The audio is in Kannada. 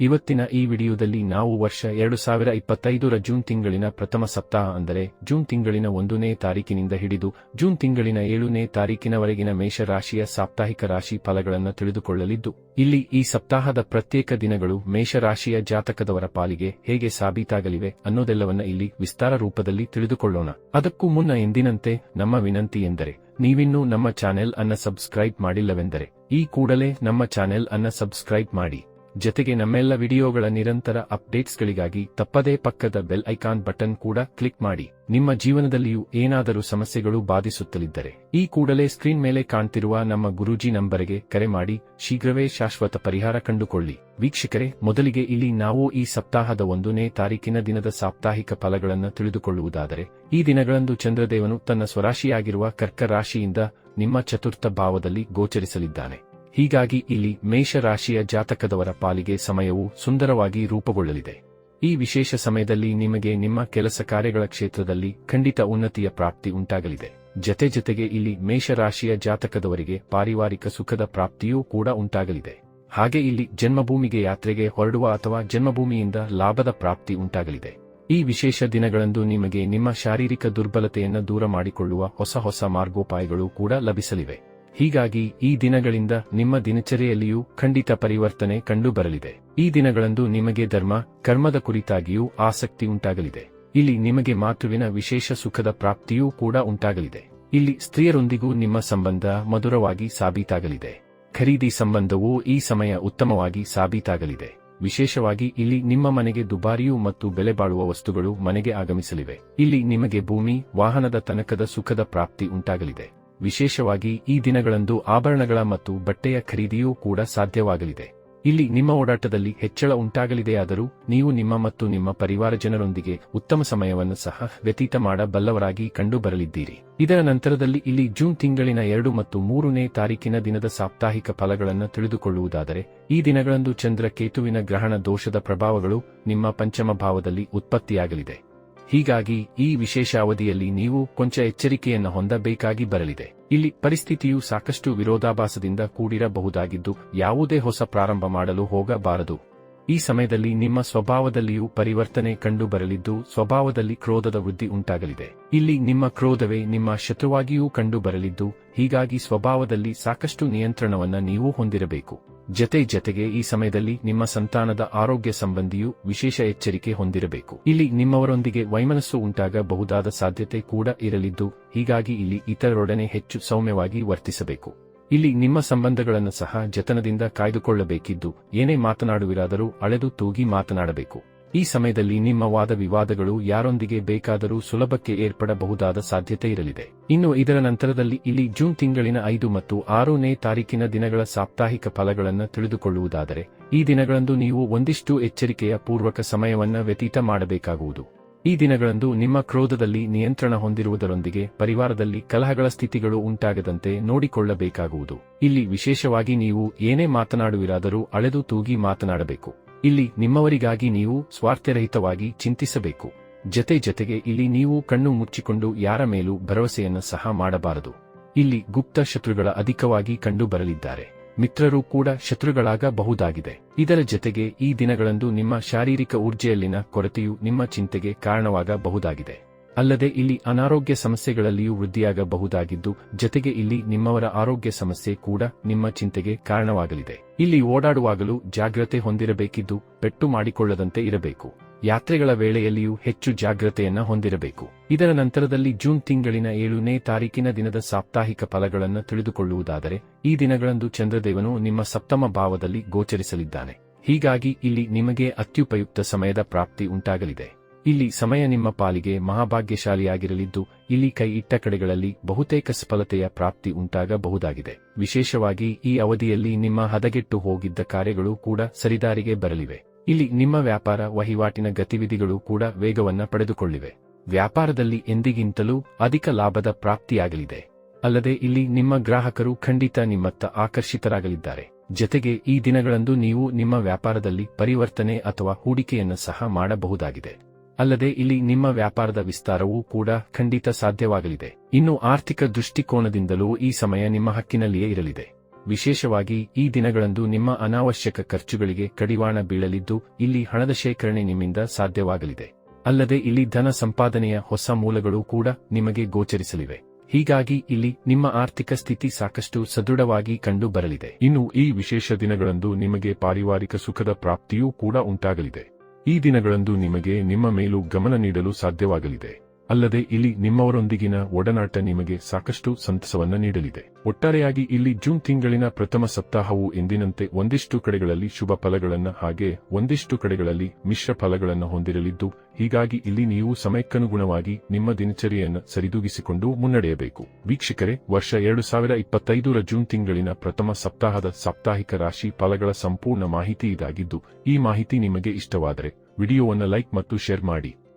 ಇವತ್ತಿನ ಈ ವಿಡಿಯೋದಲ್ಲಿ ನಾವು ವರ್ಷ ಎರಡು ಸಾವಿರ ಇಪ್ಪತ್ತೈದರ ಜೂನ್ ತಿಂಗಳಿನ ಪ್ರಥಮ ಸಪ್ತಾಹ ಅಂದರೆ ಜೂನ್ ತಿಂಗಳಿನ ಒಂದನೇ ತಾರೀಕಿನಿಂದ ಹಿಡಿದು ಜೂನ್ ತಿಂಗಳಿನ ಏಳನೇ ತಾರೀಕಿನವರೆಗಿನ ಮೇಷರಾಶಿಯ ಸಾಪ್ತಾಹಿಕ ರಾಶಿ ಫಲಗಳನ್ನು ತಿಳಿದುಕೊಳ್ಳಲಿದ್ದು, ಇಲ್ಲಿ ಈ ಸಪ್ತಾಹದ ಪ್ರತ್ಯೇಕ ದಿನಗಳು ಮೇಷರಾಶಿಯ ಜಾತಕದವರ ಪಾಲಿಗೆ ಹೇಗೆ ಸಾಬೀತಾಗಲಿವೆ ಅನ್ನೋದೆಲ್ಲವನ್ನ ಇಲ್ಲಿ ವಿಸ್ತಾರ ರೂಪದಲ್ಲಿ ತಿಳಿದುಕೊಳ್ಳೋಣ. ಅದಕ್ಕೂ ಮುನ್ನ ಎಂದಿನಂತೆ ನಮ್ಮ ವಿನಂತಿ ಎಂದರೆ, ನೀವಿನ್ನೂ ನಮ್ಮ ಚಾನೆಲ್ ಅನ್ನ ಸಬ್ಸ್ಕ್ರೈಬ್ ಮಾಡಿಲ್ಲವೆಂದರೆ, ಈ ಕೂಡಲೇ ನಮ್ಮ ಚಾನೆಲ್ ಅನ್ನ ಸಬ್ಸ್ಕ್ರೈಬ್ ಮಾಡಿ. ಜತೆಗೆ ನಮ್ಮೆಲ್ಲ ವಿಡಿಯೋಗಳ ನಿರಂತರ ಅಪ್ಡೇಟ್ಸ್ಗಳಿಗಾಗಿ ತಪ್ಪದೇ ಪಕ್ಕದ ಬೆಲ್ ಐಕಾನ್ ಬಟನ್ ಕೂಡ ಕ್ಲಿಕ್ ಮಾಡಿ. ನಿಮ್ಮ ಜೀವನದಲ್ಲಿಯೂ ಏನಾದರೂ ಸಮಸ್ಯೆಗಳು ಬಾಧಿಸುತ್ತಲಿದ್ದರೆ ಈ ಕೂಡಲೇ ಸ್ಕ್ರೀನ್ ಮೇಲೆ ಕಾಣ್ತಿರುವ ನಮ್ಮ ಗುರೂಜಿ ನಂಬರಿಗೆ ಕರೆ ಮಾಡಿ ಶೀಘ್ರವೇ ಶಾಶ್ವತ ಪರಿಹಾರ ಕಂಡುಕೊಳ್ಳಿ. ವೀಕ್ಷಕರೇ, ಮೊದಲಿಗೆ ಇಲ್ಲಿ ನಾವು ಈ ಸಪ್ತಾಹದ ಒಂದನೇ ತಾರೀಕಿನ ದಿನದ ಸಾಪ್ತಾಹಿಕ ಫಲಗಳನ್ನು ತಿಳಿದುಕೊಳ್ಳುವುದಾದರೆ, ಈ ದಿನಗಳಂದು ಚಂದ್ರದೇವನು ತನ್ನ ಸ್ವರಾಶಿಯಾಗಿರುವ ಕರ್ಕ ರಾಶಿಯಿಂದ ನಿಮ್ಮ ಚತುರ್ಥ ಭಾವದಲ್ಲಿ ಗೋಚರಿಸಲಿದ್ದಾನೆ. ಹೀಗಾಗಿ ಇಲ್ಲಿ ಮೇಷರಾಶಿಯ ಜಾತಕದವರ ಪಾಲಿಗೆ ಸಮಯವು ಸುಂದರವಾಗಿ ರೂಪುಗೊಳ್ಳಲಿದೆ. ಈ ವಿಶೇಷ ಸಮಯದಲ್ಲಿ ನಿಮಗೆ ನಿಮ್ಮ ಕೆಲಸ ಕಾರ್ಯಗಳ ಕ್ಷೇತ್ರದಲ್ಲಿ ಖಂಡಿತ ಉನ್ನತಿಯ ಪ್ರಾಪ್ತಿ ಉಂಟಾಗಲಿದೆ. ಜತೆ ಜತೆಗೆ ಇಲ್ಲಿ ಮೇಷರಾಶಿಯ ಜಾತಕದವರಿಗೆ ಪಾರಿವಾರಿಕ ಸುಖದ ಪ್ರಾಪ್ತಿಯೂ ಕೂಡ ಉಂಟಾಗಲಿದೆ. ಹಾಗೆ ಇಲ್ಲಿ ಜನ್ಮಭೂಮಿಗೆ ಯಾತ್ರೆಗೆ ಹೊರಡುವ ಅಥವಾ ಜನ್ಮಭೂಮಿಯಿಂದ ಲಾಭದ ಪ್ರಾಪ್ತಿ ಉಂಟಾಗಲಿದೆ. ಈ ವಿಶೇಷ ದಿನಗಳಂದು ನಿಮಗೆ ನಿಮ್ಮ ಶಾರೀರಿಕ ದುರ್ಬಲತೆಯನ್ನು ದೂರ ಮಾಡಿಕೊಳ್ಳುವ ಹೊಸ ಹೊಸ ಮಾರ್ಗೋಪಾಯಗಳು ಕೂಡ ಲಭಿಸಲಿವೆ. ಹೀಗಾಗಿ ಈ ದಿನಗಳಿಂದ ನಿಮ್ಮ ದಿನಚರಿಯಲ್ಲಿಯೂ ಖಂಡಿತ ಪರಿವರ್ತನೆ ಕಂಡುಬರಲಿದೆ. ಈ ದಿನಗಳಂದು ನಿಮಗೆ ಧರ್ಮ, ಕರ್ಮದ ಕುರಿತಾಗಿಯೂ ಆಸಕ್ತಿ ಉಂಟಾಗಲಿದೆ. ಇಲ್ಲಿ ನಿಮಗೆ ಮಾತೃವಿನ ವಿಶೇಷ ಸುಖದ ಪ್ರಾಪ್ತಿಯೂ ಕೂಡ ಉಂಟಾಗಲಿದೆ. ಇಲ್ಲಿ ಸ್ತ್ರೀಯರೊಂದಿಗೂ ನಿಮ್ಮ ಸಂಬಂಧ ಮಧುರವಾಗಿ ಸಾಬೀತಾಗಲಿದೆ. ಖರೀದಿ ಸಂಬಂಧವೂ ಈ ಸಮಯ ಉತ್ತಮವಾಗಿ ಸಾಬೀತಾಗಲಿದೆ. ವಿಶೇಷವಾಗಿ ಇಲ್ಲಿ ನಿಮ್ಮ ಮನೆಗೆ ದುಬಾರಿಯೂ ಮತ್ತು ಬೆಲೆ ಬಾಳುವ ವಸ್ತುಗಳು ಮನೆಗೆ ಆಗಮಿಸಲಿವೆ. ಇಲ್ಲಿ ನಿಮಗೆ ಭೂಮಿ, ವಾಹನದ ತನಕದ ಸುಖದ ಪ್ರಾಪ್ತಿ ಉಂಟಾಗಲಿದೆ. ವಿಶೇಷವಾಗಿ ಈ ದಿನಗಳಂದು ಆಭರಣಗಳ ಮತ್ತು ಬಟ್ಟೆಯ ಖರೀದಿಯೂ ಕೂಡ ಸಾಧ್ಯವಾಗಲಿದೆ. ಇಲ್ಲಿ ನಿಮ್ಮ ಓಡಾಟದಲ್ಲಿ ಹೆಚ್ಚಳ ಉಂಟಾಗಲಿದೆಯಾದರೂ ನೀವು ನಿಮ್ಮ ಮತ್ತು ನಿಮ್ಮ ಪರಿವಾರ ಜನರೊಂದಿಗೆ ಉತ್ತಮ ಸಮಯವನ್ನು ಸಹ ವ್ಯತೀತ ಮಾಡಬಲ್ಲವರಾಗಿ ಕಂಡುಬರಲಿದ್ದೀರಿ. ಇದರ ನಂತರದಲ್ಲಿ ಇಲ್ಲಿ ಜೂನ್ ತಿಂಗಳಿನ ಎರಡು ಮತ್ತು ಮೂರನೇ ತಾರೀಕಿನ ದಿನದ ಸಾಪ್ತಾಹಿಕ ಫಲಗಳನ್ನು ತಿಳಿದುಕೊಳ್ಳುವುದಾದರೆ, ಈ ದಿನಗಳಂದು ಚಂದ್ರ ಕೇತುವಿನ ಗ್ರಹಣ ದೋಷದ ಪ್ರಭಾವಗಳು ನಿಮ್ಮ ಪಂಚಮ ಭಾವದಲ್ಲಿ ಉತ್ಪತ್ತಿಯಾಗಲಿದೆ. ಹೀಗಾಗಿ ಈ ವಿಶೇಷ ಅವಧಿಯಲ್ಲಿ ನೀವು ಕೊಂಚ ಎಚ್ಚರಿಕೆಯನ್ನು ಹೊಂದಬೇಕಾಗಿ ಬರಲಿದೆ. ಇಲ್ಲಿ ಪರಿಸ್ಥಿತಿಯು ಸಾಕಷ್ಟು ವಿರೋಧಾಭಾಸದಿಂದ ಕೂಡಿರಬಹುದಾಗಿದ್ದು ಯಾವುದೇ ಹೊಸ ಪ್ರಾರಂಭ ಮಾಡಲು ಹೋಗಬಾರದು. ಈ ಸಮಯದಲ್ಲಿ ನಿಮ್ಮ ಸ್ವಭಾವದಲ್ಲಿಯೂ ಪರಿವರ್ತನೆ ಕಂಡುಬರಲಿದ್ದು ಸ್ವಭಾವದಲ್ಲಿ ಕ್ರೋಧದ ವೃದ್ಧಿ ಉಂಟಾಗಲಿದೆ. ಇಲ್ಲಿ ನಿಮ್ಮ ಕ್ರೋಧವೇ ನಿಮ್ಮ ಶತ್ರುವಾಗಿಯೂ ಕಂಡುಬರಲಿದ್ದು ಹೀಗಾಗಿ ಸ್ವಭಾವದಲ್ಲಿ ಸಾಕಷ್ಟು ನಿಯಂತ್ರಣವನ್ನ ನೀವು ಹೊಂದಿರಬೇಕು. ಜತೆ ಜತೆಗೆ ಈ ಸಮಯದಲ್ಲಿ ನಿಮ್ಮ ಸಂತಾನದ ಆರೋಗ್ಯ ಸಂಬಂಧಿಯೂ ವಿಶೇಷ ಎಚ್ಚರಿಕೆ ಹೊಂದಿರಬೇಕು. ಇಲ್ಲಿ ನಿಮ್ಮವರೊಂದಿಗೆ ವೈಮನಸ್ಸು ಉಂಟಾಗಬಹುದಾದ ಸಾಧ್ಯತೆ ಕೂಡ ಇರಲಿದ್ದು, ಹೀಗಾಗಿ ಇಲ್ಲಿ ಇತರರೊಡನೆ ಹೆಚ್ಚು ಸೌಮ್ಯವಾಗಿ ವರ್ತಿಸಬೇಕು. ಇಲ್ಲಿ ನಿಮ್ಮ ಸಂಬಂಧಗಳನ್ನು ಸಹ ಜತನದಿಂದ ಕಾಯ್ದುಕೊಳ್ಳಬೇಕಿದ್ದು, ಏನೇ ಮಾತನಾಡುವಿರಾದರೂ ಅಳೆದು ತೂಗಿ ಮಾತನಾಡಬೇಕು. ಈ ಸಮಯದಲ್ಲಿ ನಿಮ್ಮ ವಾದ ವಿವಾದಗಳು ಯಾರೊಂದಿಗೆ ಬೇಕಾದರೂ ಸುಲಭಕ್ಕೆ ಏರ್ಪಡಬಹುದಾದ ಸಾಧ್ಯತೆ ಇರಲಿದೆ. ಇನ್ನು ಇದರ ನಂತರದಲ್ಲಿ ಇಲ್ಲಿ ಜೂನ್ ತಿಂಗಳಿನ ಐದು ಮತ್ತು ಆರನೇ ತಾರೀಕಿನ ದಿನಗಳ ಸಾಪ್ತಾಹಿಕ ಫಲಗಳನ್ನು ತಿಳಿದುಕೊಳ್ಳುವುದಾದರೆ, ಈ ದಿನಗಳಂದು ನೀವು ಒಂದಿಷ್ಟು ಎಚ್ಚರಿಕೆಯ ಪೂರ್ವಕ ಸಮಯವನ್ನು ವ್ಯತೀತ ಮಾಡಬೇಕಾಗುವುದು. ಈ ದಿನಗಳಂದು ನಿಮ್ಮ ಕ್ರೋಧದಲ್ಲಿ ನಿಯಂತ್ರಣ ಹೊಂದಿರುವುದರೊಂದಿಗೆ ಪರಿವಾರದಲ್ಲಿ ಕಲಹಗಳ ಸ್ಥಿತಿಗಳು ಉಂಟಾಗದಂತೆ ನೋಡಿಕೊಳ್ಳಬೇಕಾಗುವುದು. ಇಲ್ಲಿ ವಿಶೇಷವಾಗಿ ನೀವು ಏನೇ ಮಾತನಾಡುವಿರಾದರೂ ಅಳೆದು ತೂಗಿ ಮಾತನಾಡಬೇಕು. ಇಲ್ಲಿ ನಿಮ್ಮವರಿಗಾಗಿ ನೀವು ಸ್ವಾರ್ಥರಹಿತವಾಗಿ ಚಿಂತಿಸಬೇಕು. ಜತೆ ಜತೆಗೆ ಇಲ್ಲಿ ನೀವು ಕಣ್ಣು ಮುಚ್ಚಿಕೊಂಡು ಯಾರ ಮೇಲೂ ಭರವಸೆಯನ್ನು ಸಹ ಮಾಡಬಾರದು. ಇಲ್ಲಿ ಗುಪ್ತ ಶತ್ರುಗಳ ಅಧಿಕವಾಗಿ ಕಂಡು ಬರಲಿದ್ದಾರೆ ಮಿತ್ರರು ಕೂಡ ಶತ್ರುಗಳಾಗಬಹುದಾಗಿದೆ. ಇದರ ಜತೆಗೆ ಈ ದಿನಗಳಂದು ನಿಮ್ಮ ಶಾರೀರಿಕ ಊರ್ಜೆಯಲ್ಲಿನ ಕೊರತೆಯು ನಿಮ್ಮ ಚಿಂತೆಗೆ ಕಾರಣವಾಗಬಹುದಾಗಿದೆ. ಅಲ್ಲದೆ ಇಲ್ಲಿ ಅನಾರೋಗ್ಯ ಸಮಸ್ಯೆಗಳಲ್ಲಿಯೂ ವೃದ್ಧಿಯಾಗಬಹುದಾಗಿದ್ದು, ಜತೆಗೆ ಇಲ್ಲಿ ನಿಮ್ಮವರ ಆರೋಗ್ಯ ಸಮಸ್ಯೆ ಕೂಡ ನಿಮ್ಮ ಚಿಂತೆಗೆ ಕಾರಣವಾಗಲಿದೆ. ಇಲ್ಲಿ ಓಡಾಡುವಾಗಲೂ ಜಾಗ್ರತೆ ಹೊಂದಿರಬೇಕಿದ್ದು, ಪೆಟ್ಟು ಮಾಡಿಕೊಳ್ಳದಂತೆ ಇರಬೇಕು. ಯಾತ್ರೆಗಳ ವೇಳೆಯಲ್ಲಿಯೂ ಹೆಚ್ಚು ಜಾಗ್ರತೆಯನ್ನ ಹೊಂದಿರಬೇಕು. ಇದರ ನಂತರದಲ್ಲಿ ಜೂನ್ ತಿಂಗಳಿನ ಏಳನೇ ತಾರೀಕಿನ ದಿನದ ಸಾಪ್ತಾಹಿಕ ಫಲಗಳನ್ನು ತಿಳಿದುಕೊಳ್ಳುವುದಾದರೆ, ಈ ದಿನಗಳಂದು ಚಂದ್ರದೇವನು ನಿಮ್ಮ ಸಪ್ತಮ ಭಾವದಲ್ಲಿ ಗೋಚರಿಸಲಿದ್ದಾನೆ. ಹೀಗಾಗಿ ಇಲ್ಲಿ ನಿಮಗೆ ಅತ್ಯುಪಯುಕ್ತ ಸಮಯದ ಪ್ರಾಪ್ತಿ ಉಂಟಾಗಲಿದೆ. ಇಲ್ಲಿ ಸಮಯ ನಿಮ್ಮ ಪಾಲಿಗೆ ಮಹಾಭಾಗ್ಯಶಾಲಿಯಾಗಿರಲಿದ್ದು, ಇಲ್ಲಿ ಕೈ ಇಟ್ಟ ಕಡೆಗಳಲ್ಲಿ ಬಹುತೇಕ ಸಫಲತೆಯ ಪ್ರಾಪ್ತಿ ಉಂಟಾಗಬಹುದಾಗಿದೆ. ವಿಶೇಷವಾಗಿ ಈ ಅವಧಿಯಲ್ಲಿ ನಿಮ್ಮ ಹದಗೆಟ್ಟು ಹೋಗಿದ್ದ ಕಾರ್ಯಗಳು ಕೂಡ ಸರಿದಾರಿಗೆ ಬರಲಿವೆ. ಇಲ್ಲಿ ನಿಮ್ಮ ವ್ಯಾಪಾರ ವಹಿವಾಟಿನ ಗತಿವಿಧಿಗಳು ಕೂಡ ವೇಗವನ್ನ ಪಡೆದುಕೊಳ್ಳಿವೆ. ವ್ಯಾಪಾರದಲ್ಲಿ ಎಂದಿಗಿಂತಲೂ ಅಧಿಕ ಲಾಭದ ಪ್ರಾಪ್ತಿಯಾಗಲಿದೆ. ಅಲ್ಲದೆ ಇಲ್ಲಿ ನಿಮ್ಮ ಗ್ರಾಹಕರು ಖಂಡಿತ ನಿಮ್ಮತ್ತ ಆಕರ್ಷಿತರಾಗಲಿದ್ದಾರೆ. ಜತೆಗೆ ಈ ದಿನಗಳಂದು ನೀವು ನಿಮ್ಮ ವ್ಯಾಪಾರದಲ್ಲಿ ಪರಿವರ್ತನೆ ಅಥವಾ ಹೂಡಿಕೆಯನ್ನು ಸಹ ಮಾಡಬಹುದಾಗಿದೆ. ಅಲ್ಲದೆ ಇಲ್ಲಿ ನಿಮ್ಮ ವ್ಯಾಪಾರದ ವಿಸ್ತಾರವೂ ಕೂಡ ಖಂಡಿತ ಸಾಧ್ಯವಾಗಲಿದೆ. ಇನ್ನು ಆರ್ಥಿಕ ದೃಷ್ಟಿಕೋನದಿಂದಲೂ ಈ ಸಮಯ ನಿಮ್ಮ ಹಕ್ಕಿನಲ್ಲಿಯೇ ಇರಲಿದೆ. ವಿಶೇಷವಾಗಿ ಈ ದಿನಗಳಂದು ನಿಮ್ಮ ಅನಾವಶ್ಯಕ ಖರ್ಚುಗಳಿಗೆ ಕಡಿವಾಣ ಬೀಳಲಿದ್ದು, ಇಲ್ಲಿ ಹಣದ ಶೇಖರಣೆ ನಿಮ್ಮಿಂದ ಸಾಧ್ಯವಾಗಲಿದೆ. ಅಲ್ಲದೆ ಇಲ್ಲಿ ಧನ ಸಂಪಾದನೆಯ ಹೊಸ ಮೂಲಗಳು ಕೂಡ ನಿಮಗೆ ಗೋಚರಿಸಲಿವೆ. ಹೀಗಾಗಿ ಇಲ್ಲಿ ನಿಮ್ಮ ಆರ್ಥಿಕ ಸ್ಥಿತಿ ಸಾಕಷ್ಟು ಸದೃಢವಾಗಿ ಕಂಡು ಬರಲಿದೆ ಇನ್ನು ಈ ವಿಶೇಷ ದಿನಗಳಂದು ನಿಮಗೆ ಪಾರಿವಾರಿಕ ಸುಖದ ಪ್ರಾಪ್ತಿಯೂ ಕೂಡ ಉಂಟಾಗಲಿದೆ. ಈ ದಿನಗಳಂದು ನಿಮಗೆ ನಿಮ್ಮ ಮೇಲೂ ಗಮನ ನೀಡಲು ಸಾಧ್ಯವಾಗಲಿದೆ. ಅಲ್ಲದೆ ಇಲ್ಲಿ ನಿಮ್ಮವರೊಂದಿಗಿನ ಒಡನಾಟ ನಿಮಗೆ ಸಾಕಷ್ಟು ಸಂತಸವನ್ನ ನೀಡಲಿದೆ. ಒಟ್ಟಾರೆಯಾಗಿ ಇಲ್ಲಿ ಜೂನ್ ತಿಂಗಳಿನ ಪ್ರಥಮ ಸಪ್ತಾಹವು ಎಂದಿನಂತೆ ಒಂದಿಷ್ಟು ಕಡೆಗಳಲ್ಲಿ ಶುಭ ಫಲಗಳನ್ನು ಹಾಗೆ ಒಂದಿಷ್ಟು ಕಡೆಗಳಲ್ಲಿ ಮಿಶ್ರ ಫಲಗಳನ್ನು ಹೊಂದಿರಲಿದ್ದು, ಹೀಗಾಗಿ ಇಲ್ಲಿ ನೀವು ಸಮಯಕ್ಕನುಗುಣವಾಗಿ ನಿಮ್ಮ ದಿನಚರಿಯನ್ನು ಸರಿದೂಗಿಸಿಕೊಂಡು ಮುನ್ನಡೆಯಬೇಕು. ವೀಕ್ಷಕರೇ, ವರ್ಷ ಎರಡು ಸಾವಿರ ಇಪ್ಪತ್ತೈದರ ಜೂನ್ ತಿಂಗಳಿನ ಪ್ರಥಮ ಸಪ್ತಾಹದ ಸಾಪ್ತಾಹಿಕ ರಾಶಿ ಫಲಗಳ ಸಂಪೂರ್ಣ ಮಾಹಿತಿ ಇದಾಗಿದ್ದು, ಈ ಮಾಹಿತಿ ನಿಮಗೆ ಇಷ್ಟವಾದರೆ ವಿಡಿಯೋವನ್ನು ಲೈಕ್ ಮತ್ತು ಶೇರ್ ಮಾಡಿ.